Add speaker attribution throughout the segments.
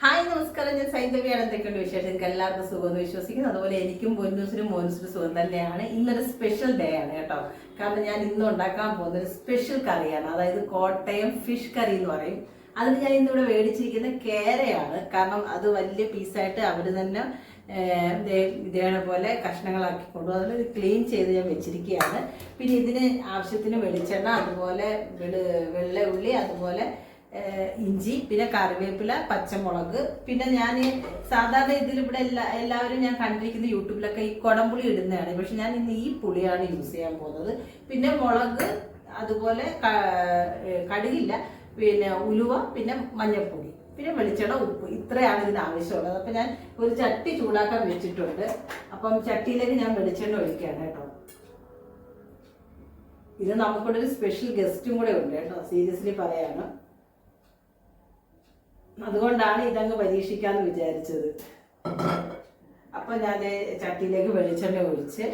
Speaker 1: Hi നമസ്കാരം. ഞാൻ സൈന്ധവിയാണ് എന്തൊക്കെയുണ്ട് വിശേഷം? എനിക്ക് എല്ലാവർക്കും സുഖമെന്ന് വിശ്വസിക്കുന്നു. അതുപോലെ എനിക്കും പൊന്നൂസിനും മോനൂസിനും സുഖം തന്നെയാണ്. ഇന്നൊരു സ്പെഷ്യൽ ഡേ ആണ് കേട്ടോ. കാരണം ഞാൻ ഇന്ന് ഉണ്ടാക്കാൻ പോകുന്ന ഒരു സ്പെഷ്യൽ കറിയാണ്. അതായത് കോട്ടയം ഫിഷ് കറി എന്ന് പറയും. അതിന് ഞാൻ ഇന്നിവിടെ മേടിച്ചിരിക്കുന്ന കേരയാണ്. കാരണം അത് വലിയ പീസായിട്ട് അവർ തന്നെ ഇതേണ പോലെ കഷ്ണങ്ങളാക്കി കൊണ്ടു അതിൽ ക്ലീൻ ചെയ്ത് ഞാൻ വെച്ചിരിക്കുകയാണ്. പിന്നെ ഇതിന് ആവശ്യത്തിന് വെളിച്ചെണ്ണ അതുപോലെ വെളു വെള്ള ഉള്ളി അതുപോലെ ഇഞ്ചി പിന്നെ കറിവേപ്പില പച്ചമുളക് പിന്നെ ഞാൻ സാധാരണ ഇതിൽ ഇവിടെ എല്ലാ എല്ലാവരും ഞാൻ കണ്ടിരിക്കുന്ന യൂട്യൂബിലൊക്കെ ഈ കുടംപുളി ഇടുന്നതാണ്. പക്ഷെ ഞാൻ ഇന്ന് ഈ പുളിയാണ് യൂസ് ചെയ്യാൻ പോകുന്നത്. പിന്നെ മുളക് അതുപോലെ കടുകില്ല പിന്നെ ഉലുവ പിന്നെ മഞ്ഞൾപ്പൊടി പിന്നെ വെളിച്ചെണ്ണ ഉപ്പ്. ഇത്രയാണ് ഇതിന് ആവശ്യമുള്ളത്. അപ്പം ഞാൻ ഒരു ചട്ടി ചൂടാക്കാൻ വെച്ചിട്ടുണ്ട്. അപ്പം ചട്ടിയിലേക്ക് ഞാൻ വെളിച്ചെണ്ണ ഒഴിക്കുകയാണ് കേട്ടോ. ഇത് നമുക്കിവിടെ ഒരു സ്പെഷ്യൽ ഗസ്റ്റും കൂടെ ഉണ്ട് കേട്ടോ. സീരിയസ്ലി പറയാണ്. അതുകൊണ്ടാണ് ഇതങ്ങ് പരീക്ഷിക്കാന്ന് വിചാരിച്ചത്. അപ്പൊ ഞാൻ ചട്ടിയിലേക്ക് വെളിച്ചെണ്ണ ഒഴിച്ച്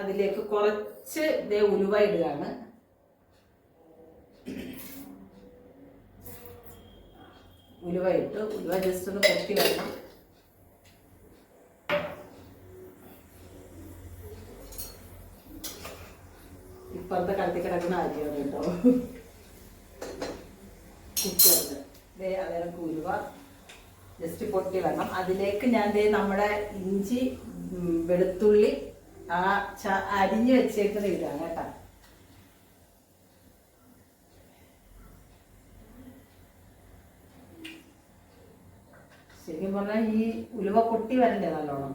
Speaker 1: അതിലേക്ക് കുറച്ച് ദേ ഉലുവ ഇടുകയാണ്. ഉലുവ ഇട്ട്. ഉലുവ ജസ്റ്റ് ഒന്ന് പൊട്ടി വരണം ഇപ്പുറത്തെ കടത്തി കിടക്കുന്ന അരിയാണ് കേട്ടോ. കുക്കറിൽ ദേ അതേ കുരുവ. ജസ്റ്റ് പൊട്ടി വരണം. അതിലേക്ക് ഞാൻ ദേ നമ്മുടെ ഇഞ്ചി വെളുത്തുള്ളി ആ ച അരിഞ്ഞു വെച്ചേക്കുന്ന ഇതാണ് കേട്ടോ. ശരിക്കും പറഞ്ഞാൽ ഈ ഉലുവ പൊട്ടി വരണ്ടേ നല്ലോണം?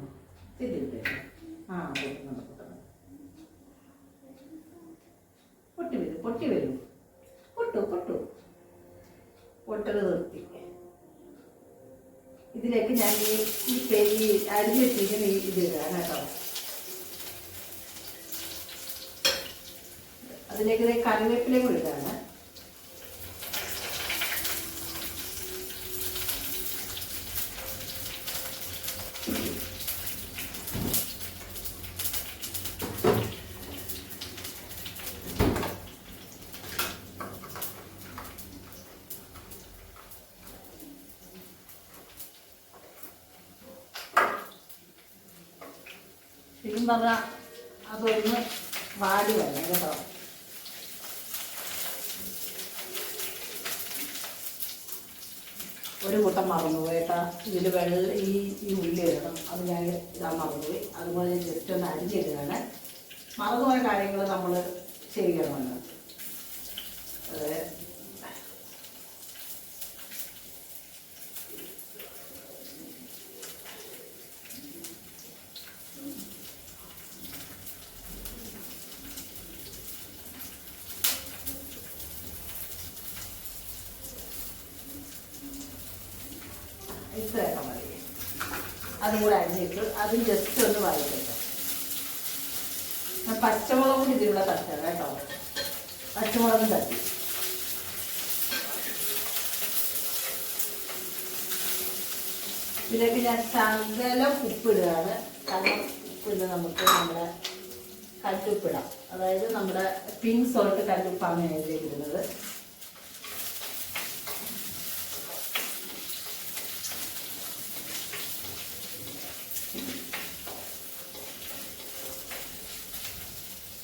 Speaker 1: ഇതില്ലേ ആ പൊട്ടി വരും പൊട്ടി വരും. പൊട്ടു പൊട്ടു. പൊട്ടൽ നിർത്തി. ഇതിലേക്ക് ഞാൻ ഈ ഈ പേ- ഈ അരിഞ്ഞ് വെച്ചിരിക്കുന്ന ഈ ഇത് ഇടാൻ കേട്ടോ. അതിലേക്ക് കറിവേപ്പിലയും കൂടി ശരിക്കും പറഞ്ഞാൽ അതൊന്ന് വാടി വരണം കേട്ടോ. ഒരു കൂട്ടം മറന്നുപോയി കേട്ടാ. ഇതിൽ വെള്ള ഈ ഈ ഉള്ളി ഇടണം. അത് ഞാൻ ഇതാ മറന്നുപോയി. അതുപോലെ ജസ്റ്റ് ഒന്ന് അരിഞ്ഞിടുകയാണ് മറന്നുപോയ കാര്യങ്ങൾ നമ്മൾ ചെയ്യണമെന്ന് അതെ ഇത്രയൊക്കെ മതി അതും കൂടെ അരിഞ്ഞിട്ട് അതും ജസ്റ്റ് ഒന്ന് ഞാൻ പച്ചമുളകും കൂടി ഇതിലൂടെ തട്ടാം കേട്ടോ. പച്ചമുളകും തട്ടി. ഇതിലേക്ക് ഞാൻ ശകലം ഉപ്പിടുകയാണ്. കാരണം ഉപ്പിന്ന് നമുക്ക് നമ്മുടെ കല്ലുപ്പിടാം. അതായത് നമ്മുടെ പിങ്ക് സോൾട്ട് കല്ലുപ്പാണ് ഞാൻ ഇതിലേക്ക് ഇടുന്നത്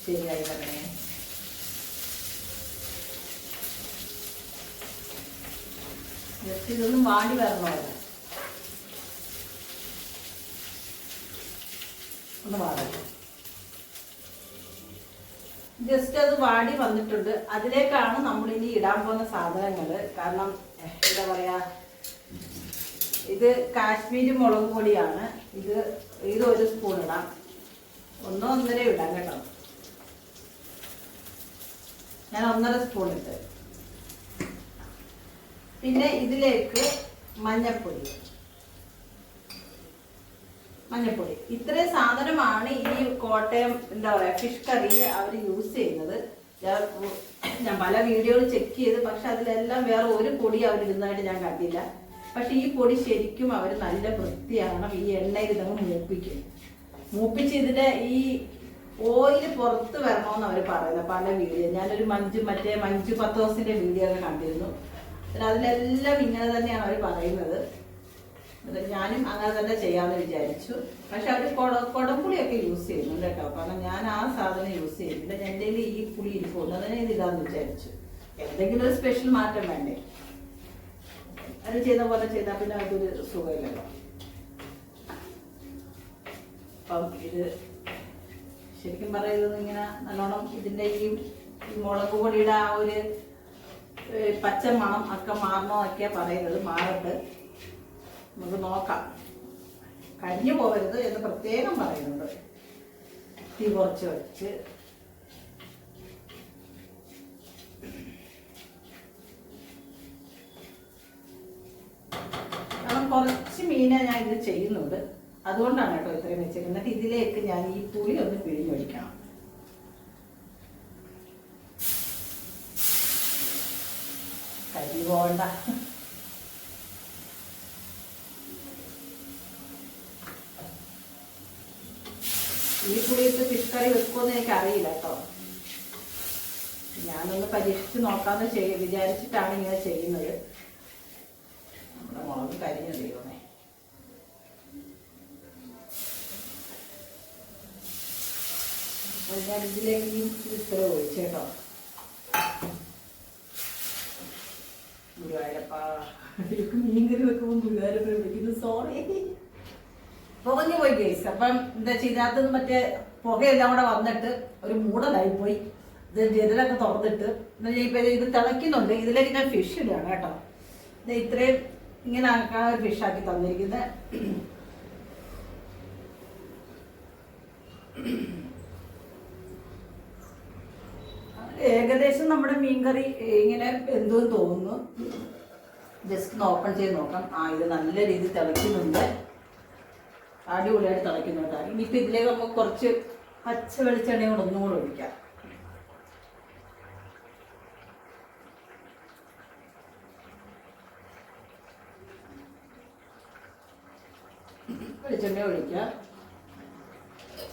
Speaker 1: ശരിയായി വരണേ ജസ്റ്റ് ഇതൊന്നും വാടി വരണമല്ലോ ഒന്ന് വാടട്ടെ ജസ്റ്റ് അത് വാടി വന്നിട്ടുണ്ട്. അതിലേക്കാണ് നമ്മൾ ഇനി ഇടാൻ പോകുന്ന സാധനങ്ങൾ കാരണം എന്താ പറയാ ഇത് കാശ്മീരി മുളക് പൊടിയാണ്. ഇത് ഇത് ഒരു സ്പൂൺ ഇടാം. ഒന്നോ ഒന്നര ഇടാം കേട്ടോ. ഞാൻ ഒന്നര സ്പൂൺ ഇട്ട്. പിന്നെ ഇതിലേക്ക് മഞ്ഞപ്പൊടി. മഞ്ഞപ്പൊടി. ഇത്രയും സാധനമാണ് ഈ കോട്ടയം എന്താ പറയാ ഫിഷ് കറിയിൽ അവർ യൂസ് ചെയ്യുന്നത്. ഞാൻ പല വീഡിയോകൾ ചെക്ക് ചെയ്ത് പക്ഷെ അതിലെല്ലാം വേറെ ഒരു പൊടി അവർ ഇടുന്നതായിട്ട് ഞാൻ കണ്ടില്ല. പക്ഷെ ഈ പൊടി ശരിക്കും അവർ നല്ല വൃത്തിയാണ് ഈ എണ്ണയിൽ ഇതങ്ങ് മൂപ്പിക്കും. മൂപ്പിച്ച് ഇതിന്റെ ഈ ഓയിൽ പുറത്ത് വരണമെന്ന് അവർ പറയുന്നത് പല വീഡിയോ ഞാനൊരു മഞ്ച് മറ്റേ മഞ്ചു പത്തോസിന്റെ വീഡിയോ ഒക്കെ കണ്ടിരുന്നു. അതിലെല്ലാം ഇങ്ങനെ തന്നെയാണ് അവർ പറയുന്നത്. ഞാനും അങ്ങനെ തന്നെ ചെയ്യാമെന്ന് വിചാരിച്ചു. പക്ഷെ അവർ കൊട കുടംപുളിയൊക്കെ യൂസ് ചെയ്യുന്നുണ്ട് കേട്ടോ. കാരണം ഞാൻ ആ സാധനം യൂസ് ചെയ്യുന്നില്ല എന്റെ ഈ പുളി ഇരിപ്പുണ്ട്. അതിനെ ഇതാന്ന് വിചാരിച്ചു. എന്തെങ്കിലും ഒരു സ്പെഷ്യൽ മാറ്റം വേണ്ടേ? അത് ചെയ്ത പോലെ ചെയ്താൽ പിന്നെ അതൊരു സുഖമില്ലല്ലോ. അപ്പം ഇത് ശരിക്കും പറയുന്നത് ഇങ്ങനെ നല്ലോണം ഇതിന്റെ ഈ മുളക് പൊടിയുടെ ആ ഒരു പച്ച മണം ഒക്കെ മാറണോ ഒക്കെയാ പറയുന്നത്. മാറട്ട്. നമുക്ക് നോക്കാം. കരിഞ്ഞു പോകരുത് എന്ന് പ്രത്യേകം പറയുന്നുണ്ട്. തീ കുറച്ച് വെച്ച്. കാരണം കുറച്ച് മീനെ ഞാൻ ഇത് ചെയ്യുന്നുണ്ട്. അതുകൊണ്ടാണ് കേട്ടോ ഇത്രയും വെച്ചത് എന്നിട്ട് ഇതിലേക്ക് ഞാൻ ഈ പുളി ഒന്ന് പിഴിഞ്ഞൊഴിക്കണം. കരി പോകണ്ട. ഈ പുളിയിട്ട് ഫിഷ് കറി വെക്കുമെന്ന് എനിക്ക് അറിയില്ല കേട്ടോ ഞാനൊന്ന് പരീക്ഷിച്ച് നോക്കാന്ന് ചെയ് വിചാരിച്ചിട്ടാണ് ഇങ്ങനെ ചെയ്യുന്നത്. നമ്മുടെ മുളക് കരിഞ്ഞു ദൈവമേ ഞാൻ ഇതിലേക്ക് ഈ ഇത്ര ഒഴിച്ചേട്ടോ ഗുരുവായൂരപ്പാ. മീൻകറി വെക്കുമ്പോൾ ഗുരുവായൂരപ്പ വിളിക്കുന്നു. സോറി പുകഞ്ഞു പോയി കേസ് അപ്പം എന്താ ചെയ്തത് മറ്റേ പുകയെല്ലാം കൂടെ വന്നിട്ട് ഒരു മൂടലായി പോയി ഇത് ഇതിലൊക്കെ തുറന്നിട്ട്. എന്നാ ഇപ്പൊ ഇത് തിളയ്ക്കുന്നുണ്ട്. ഇതിലേക്ക് ഞാൻ ഫിഷ് ഇടുകയാണ് കേട്ടോ. ഇത് ഇത്രയും ഇങ്ങനെ ആക്കാൻ ഒരു ഫിഷാക്കി തന്നിരിക്കുന്നത് ഏകദേശം നമ്മുടെ മീൻകറി ഇങ്ങനെ എന്തും തോന്നുന്നു. ജസ്റ്റ് ഒന്ന് ഓപ്പൺ ചെയ്ത് നോക്കാം. ആ ഇത് നല്ല രീതിയിൽ തിളയ്ക്കുന്നുണ്ട്. അടിപൊളിയായിട്ട് തിളയ്ക്കുന്നുണ്ട് ഇനിയിപ്പോൾ ഇതിലേക്ക് നമുക്ക് കുറച്ച് പച്ച വെളിച്ചെണ്ണയും കൂടെ ഒന്നും കൂടെ ഒഴിക്കാം. വെളിച്ചെണ്ണ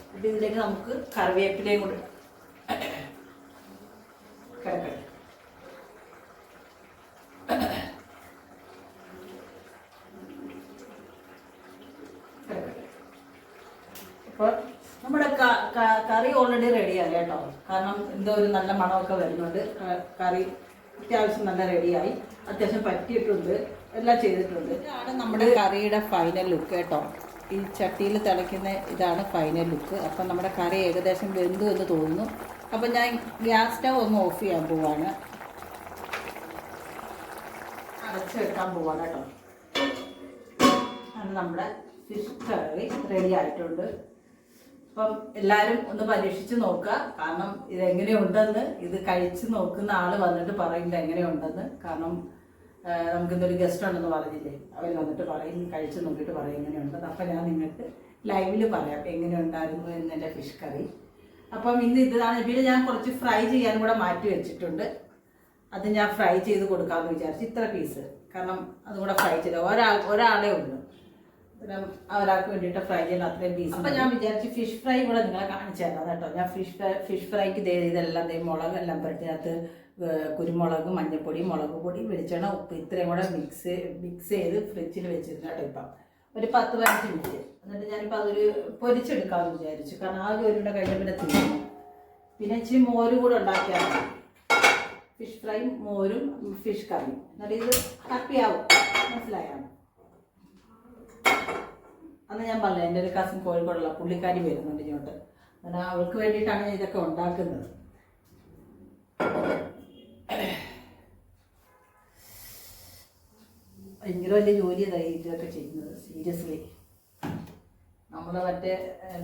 Speaker 1: എന്നിട്ട് ഇതിലേക്ക് നമുക്ക് കറിവേപ്പിലയും കൂടെ കിടക്കട്ടെ. അപ്പോൾ നമ്മുടെ കറി ഓൾറെഡി റെഡിയായി കേട്ടോ. കാരണം എന്തോ ഒരു നല്ല മണമൊക്കെ വരുന്നുണ്ട്. കറി അത്യാവശ്യം നല്ല റെഡിയായി അത്യാവശ്യം പറ്റിയിട്ടുണ്ട്. എല്ലാം ചെയ്തിട്ടുണ്ട്. ഇതാണ് നമ്മുടെ കറിയുടെ ഫൈനൽ ലുക്ക് കേട്ടോ. ഈ ചട്ടിയിൽ തിളയ്ക്കുന്ന ഇതാണ് ഫൈനൽ ലുക്ക് അപ്പം നമ്മുടെ കറി ഏകദേശം വെന്തു എന്ന് തോന്നുന്നു. അപ്പം ഞാൻ ഗ്യാസ് സ്റ്റവ് ഒന്ന് ഓഫ് ചെയ്യാൻ പോവാണ്. അടച്ചു വെക്കാൻ പോവാണ് കേട്ടോ. നമ്മുടെ ഫിഷ് കറി റെഡി ആയിട്ടുണ്ട്. അപ്പം എല്ലാവരും ഒന്ന് പരീക്ഷിച്ച് നോക്കുക. കാരണം ഇതെങ്ങനെയുണ്ടെന്ന് ഇത് കഴിച്ച് നോക്കുന്ന ആൾ വന്നിട്ട് പറയില്ല എങ്ങനെയുണ്ടെന്ന്. കാരണം നമുക്ക് ഇന്നൊരു ഗസ്റ്റ് ഉണ്ടെന്ന് പറഞ്ഞില്ലേ? അവർ വന്നിട്ട് പറയും കഴിച്ച് നോക്കിയിട്ട് പറയും എങ്ങനെയുണ്ടെന്ന്. അപ്പം ഞാൻ നിങ്ങൾക്ക് ലൈവിൽ പറയാം എങ്ങനെയുണ്ടായിരുന്നു എന്നെ ഫിഷ് കറി. അപ്പം ഇന്ന് ഇതാണ്. പിന്നെ ഞാൻ കുറച്ച് ഫ്രൈ ചെയ്യാനും കൂടെ മാറ്റി വെച്ചിട്ടുണ്ട്. അത് ഞാൻ ഫ്രൈ ചെയ്ത് കൊടുക്കാമെന്ന് വിചാരിച്ചു ഇത്ര പീസ്. കാരണം അതും കൂടെ ഫ്രൈ ചെയ്ത് ഒരാൾ ഒരാളേ ഉള്ളൂ. അന്നേരം ഒരാൾക്ക് വേണ്ടിയിട്ട് ഫ്രൈ ചെയ്യാൻ അത്രയും പീസ് അപ്പം ഞാൻ വിചാരിച്ചു ഫിഷ് ഫ്രൈ കൂടെ നിങ്ങളെ കാണിച്ചു തരാം കേട്ടോ. ഞാൻ ഫിഷ് ഫ്രൈ ഫിഷ് ഫ്രൈക്ക് ദേ ഇതെല്ലാം ദേ മുളകെല്ലാം പുരട്ടിനകത്ത് കുരുമുളക് മഞ്ഞൾപ്പൊടി മുളക് പൊടി വെളിച്ചെണ്ണ ഉപ്പ് ഇത്രയും കൂടെ മിക്സ് മിക്സ് ചെയ്ത് ഫ്രിഡ്ജിൽ വെച്ചിരുന്നു കേട്ടോ ഇപ്പം. ഒരു പത്ത് പതിനഞ്ച് മിനിറ്റ് എന്നിട്ട് ഞാനിപ്പോൾ അതൊരു പൊരിച്ചെടുക്കാമെന്ന് വിചാരിച്ചു. കാരണം ആ ജോലിയുടെ കഴിഞ്ഞ പിന്നെ തിന്നു. പിന്നെ ഇച്ചിരി മോരും കൂടെ ഉണ്ടാക്കിയാൽ മതി. ഫിഷ് ഫ്രൈയും മോരും ഫിഷ് കറിയും എന്നിട്ട് ഇത് ഹാപ്പി ആവും. മനസ്സിലായോ? അന്ന് ഞാൻ പറഞ്ഞില്ല എന്റെ ഒരു കസിൻ കോഴിക്കോടുള്ള പുള്ളിക്കാരി വരുന്നുണ്ട് ഇങ്ങോട്ട്. അങ്ങനെ അവൾക്ക് വേണ്ടിയിട്ടാണ് ഞാൻ ഇതൊക്കെ ഉണ്ടാക്കുന്നത്. ഭയങ്കര വലിയ ജോലി ഇതൊക്കെ ചെയ്യുന്നത് സീരിയസ്ലി നമ്മൾ മറ്റേ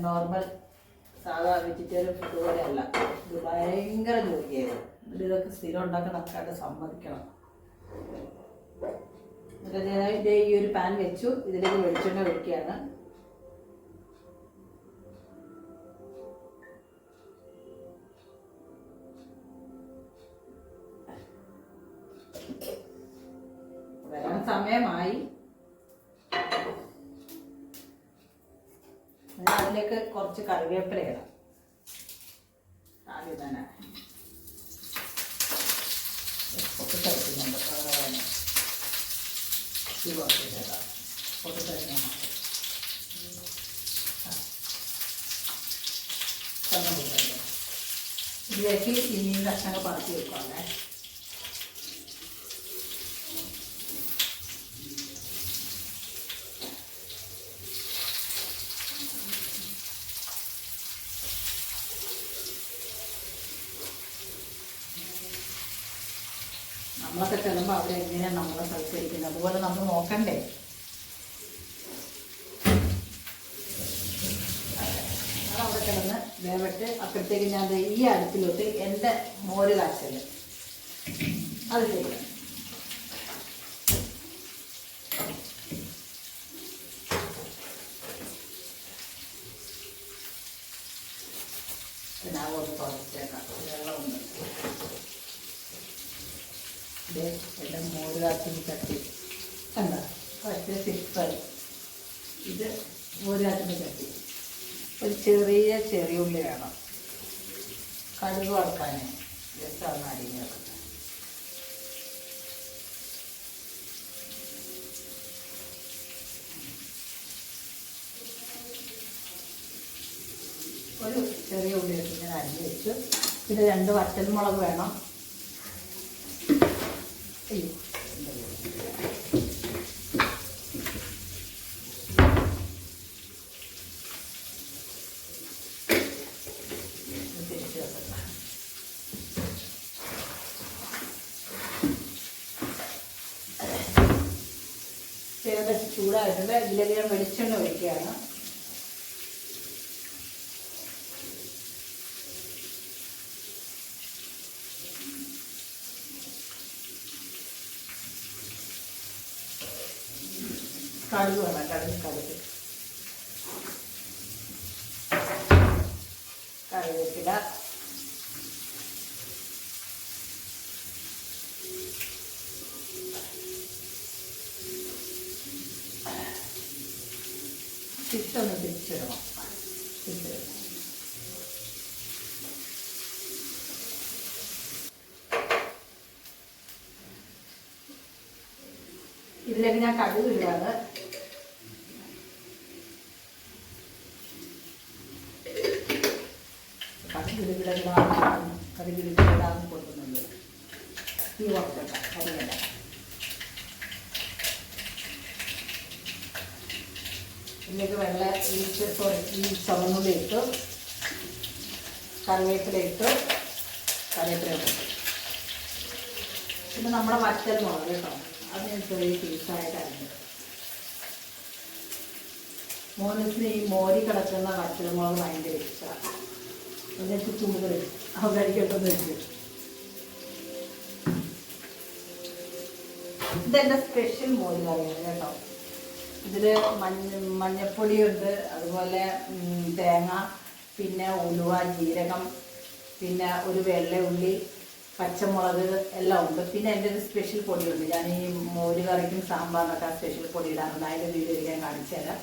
Speaker 1: നോർമൽ സാധാ വെജിറ്റേറിയൻ ഫുഡ് പോലെയല്ല ഇത് ഭയങ്കര ജോലിയായിരുന്നു. ഇതൊക്കെ സ്ഥിരം ഉണ്ടാക്കാൻ ആൾക്കാരുടെ സമ്മതിക്കണം. എന്നിട്ട് ഈ ഒരു പാൻ വെച്ചു. ഇതിലേക്ക് വെളിച്ചെണ്ണ ഒഴിക്കുകയാണ്. വരാൻ സമയമായി. അതിലേക്ക് കുറച്ച് കറിവേപ്പില ഇടാം ആദ്യം തന്നെ ഉപ്പൊക്കെ ചേർക്കുന്നുണ്ട് അതുപോലെ തന്നെ ഇത് കുറച്ചിട്ടേക്കാം കുറച്ച് കഴിഞ്ഞാൽ ഇതിലേക്ക് ഇനിയും കഷ്ണങ്ങൾ പറത്തി വെക്കാമേ നമ്മളൊക്കെ ചെല്ലുമ്പോൾ അവിടെ എങ്ങനെയാണ് നമ്മളെ സൽക്കരിക്കുന്നത്? അതുപോലെ നമ്മൾ നോക്കണ്ടേ? കിടന്ന് വേവട്ട്. അപ്പോഴത്തേക്ക് ഞാൻ ഈ അടുപ്പിലോട്ട് എന്റെ മോര് കാച്ചൽ. അത് ചെയ്യാം പിന്നെ അങ്ങോട്ട് കുറച്ചേക്കാം വെള്ളമുണ്ട് ഇത് എന്റെ മോര് കാച്ചിന് ചട്ടി കണ്ട പക്ഷേ സിമ്പിൾ ഇത് മോര് കാച്ചിന് ചട്ടി ഒരു ചെറിയ ചെറിയ ഉള്ളി വേണം. കടുക് വറുക്കാൻ ജസ്റ്റ് ഒന്ന് ഒരു ചെറിയ ഉള്ളി വെച്ച് ഞാൻ അരിഞ്ഞ് വെച്ചു. പിന്നെ രണ്ട് വറ്റൽമുളക് വേണം. അയ്യോ എന്താ ഇത്? ഇത് തിരിച്ച് വെക്കട്ടെ. ഏകദേശം ചൂടായിട്ടുണ്ട്. ഇതിലേക്ക് ഞാൻ വെളിച്ചെണ്ണ ഒഴിക്കുകയാണ്. കടുക് വേണം. കടുക് കടുക്. കറിവേപ്പില ഇതിലേക്ക് ഞാൻ കടുക് ഇടുകയാണ്. ഇതിലേക്ക് വെള്ള ഈ ചുവന്നുള്ളി ഇട്ടു കറിവേപ്പില ഇട്ടു കറിവേപ്പില പിന്നെ നമ്മുടെ വറ്റൽ മുളക് കേട്ടോ. ഞാൻ ചെറിയ പീസായിട്ട് അരിഞ്ഞു ഈ മോരി കിടക്കുന്ന മോൾ ഭയങ്കര ഇഷ്ടമാണ് അതിനകത്ത് ചൂട് അവൻ കഴിക്കട്ടെന്ന് വെച്ചു ഇതെന്റെ സ്പെഷ്യൽ മോരി കറിയാണ് കേട്ടോ. ഇതിൽ മഞ്ഞ മഞ്ഞപ്പൊടിയുണ്ട് അതുപോലെ തേങ്ങ പിന്നെ ഉലുവ ജീരകം പിന്നെ ഒരു വെള്ള ഉള്ളി പച്ചമുളക് എല്ലാം ഉണ്ട്. പിന്നെ എന്റെ ഒരു സ്പെഷ്യൽ പൊടിയുണ്ട്. ഞാൻ ഈ മോര് കറിക്കും സാമ്പാറിനൊക്കെ ആ സ്പെഷ്യൽ പൊടി ഇടാറുണ്ട്. അതിന്റെ വീഡിയോ ഞാൻ കാണിച്ചു തരാം.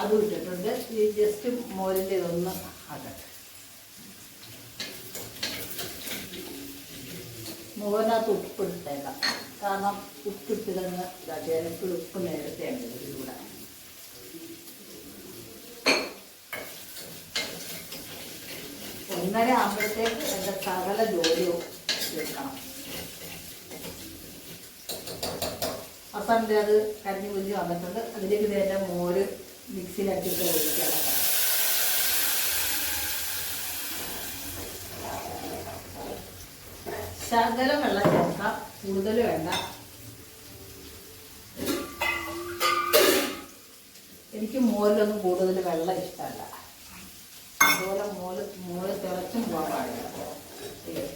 Speaker 1: അതും ഇട്ടിട്ടുണ്ട്. ഈ ജസ്റ്റ് മോരിന്റെ ഇതൊന്ന് ആക്കട്ടെ. ഉപ്പ് ഇട്ടേക്കാം. കാരണം ഉപ്പിട്ടിരുന്ന് ചിലപ്പോൾ ഉപ്പ് നേരത്തെ ഉണ്ട് ഇതിലൂടെ. ഒന്നര ആകുമ്പോഴത്തേക്ക് എന്റെ സകല ജോലിയും തീർക്കണം അപ്പം അത് കരിഞ്ഞു കുഞ്ഞ് വന്നിട്ടുണ്ട്. അതിലേക്ക് നേരെ മോര് മിക്സിയിലാക്കിയിട്ട് ഒഴിക്കണം ശകലം വെള്ളം ചേർക്കാം. കൂടുതൽ വേണ്ട. എനിക്ക് മോരിലൊന്നും കൂടുതൽ വെള്ളം ഇഷ്ടമല്ല. അതുപോലെ മോര് മോര് തിളച്ചും പോകാൻ പാടില്ല അയ്യോ.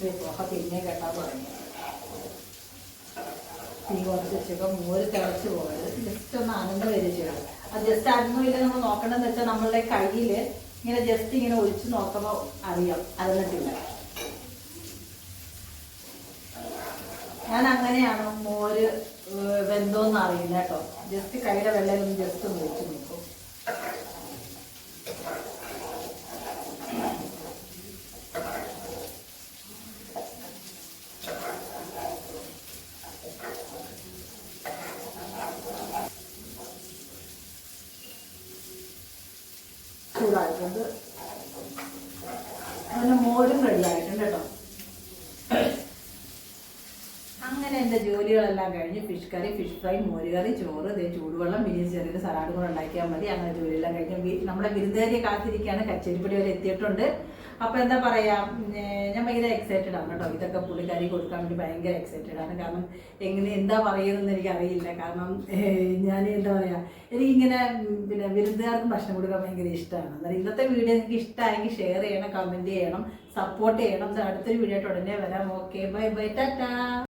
Speaker 1: ദേ പുക പിന്നെ കെട്ടാൻ തുടങ്ങി. തീ കുറച്ച് വെച്ചപ്പോൾ മോര് തിളച്ച് പോയത്. ജസ്റ്റ് ഒന്ന് അനങ്ങ വരിച്ചു അത് ജസ്റ്റ് ഇല്ല നമ്മൾ നോക്കണമെന്ന് വെച്ചാൽ നമ്മളുടെ കയ്യിൽ ഇങ്ങനെ ജസ്റ്റ് ഇങ്ങനെ ഒഴിച്ച് നോക്കുമ്പോൾ അറിയാം. അറിഞ്ഞിട്ടില്ല. ഞാൻ അങ്ങനെയാണ് മോര് വെന്തോന്ന് അറിയില്ല കേട്ടോ. ജസ്റ്റ് കയ്യിലെ വെള്ളം ഒന്ന് ജസ്റ്റ് ഒന്ന് ഒഴിച്ച് നോക്കും ചൂടായിട്ടുണ്ട് അങ്ങനെ മോരും റെഡി ആയിട്ടുണ്ട് കേട്ടോ അങ്ങനെ എന്റെ ജോലികളെല്ലാം കഴിഞ്ഞ് ഫിഷ് കറി ഫിഷ് ഫ്രൈ മോരുകറി ചോറ് ദേ ചൂടുവെള്ളം പിന്നെ ചെറിയൊരു സലാഡ് കൂടെ ഉണ്ടാക്കിയാൽ മതി. അങ്ങനെ ജോലിയെല്ലാം കഴിഞ്ഞ് നമ്മുടെ വിരുന്നുകാരിയെ കാത്തിരിക്കുകയാണ്. കച്ചേരിപ്പടി വരെ എത്തിയിട്ടുണ്ട്. അപ്പോൾ എന്താ പറയുക ഞാൻ ഭയങ്കര എക്സൈറ്റഡ് ആണ് കേട്ടോ. ഇതൊക്കെ പുള്ളിക്കാരി കൊടുക്കാൻ വേണ്ടി ഭയങ്കര എക്സൈറ്റഡ് ആണ്. കാരണം എങ്ങനെ എന്താ പറയുന്നതെന്ന് എനിക്ക് അറിയില്ല കാരണം ഞാൻ എന്താ പറയുക എനിക്കിങ്ങനെ പിന്നെ വിരുന്നുകാർക്ക് ഭക്ഷണം കൊടുക്കാൻ ഭയങ്കര ഇഷ്ടമാണ്. എന്നാലും ഇന്നത്തെ വീഡിയോ നിങ്ങൾക്ക് ഇഷ്ടമായെങ്കിൽ ഷെയർ ചെയ്യണം കമന്റ് ചെയ്യണം സപ്പോർട്ട് ചെയ്യണം. ഇത് അടുത്തൊരു വീഡിയോ ആയിട്ട് ഉടനെ വരാം. Okay bye bye Tata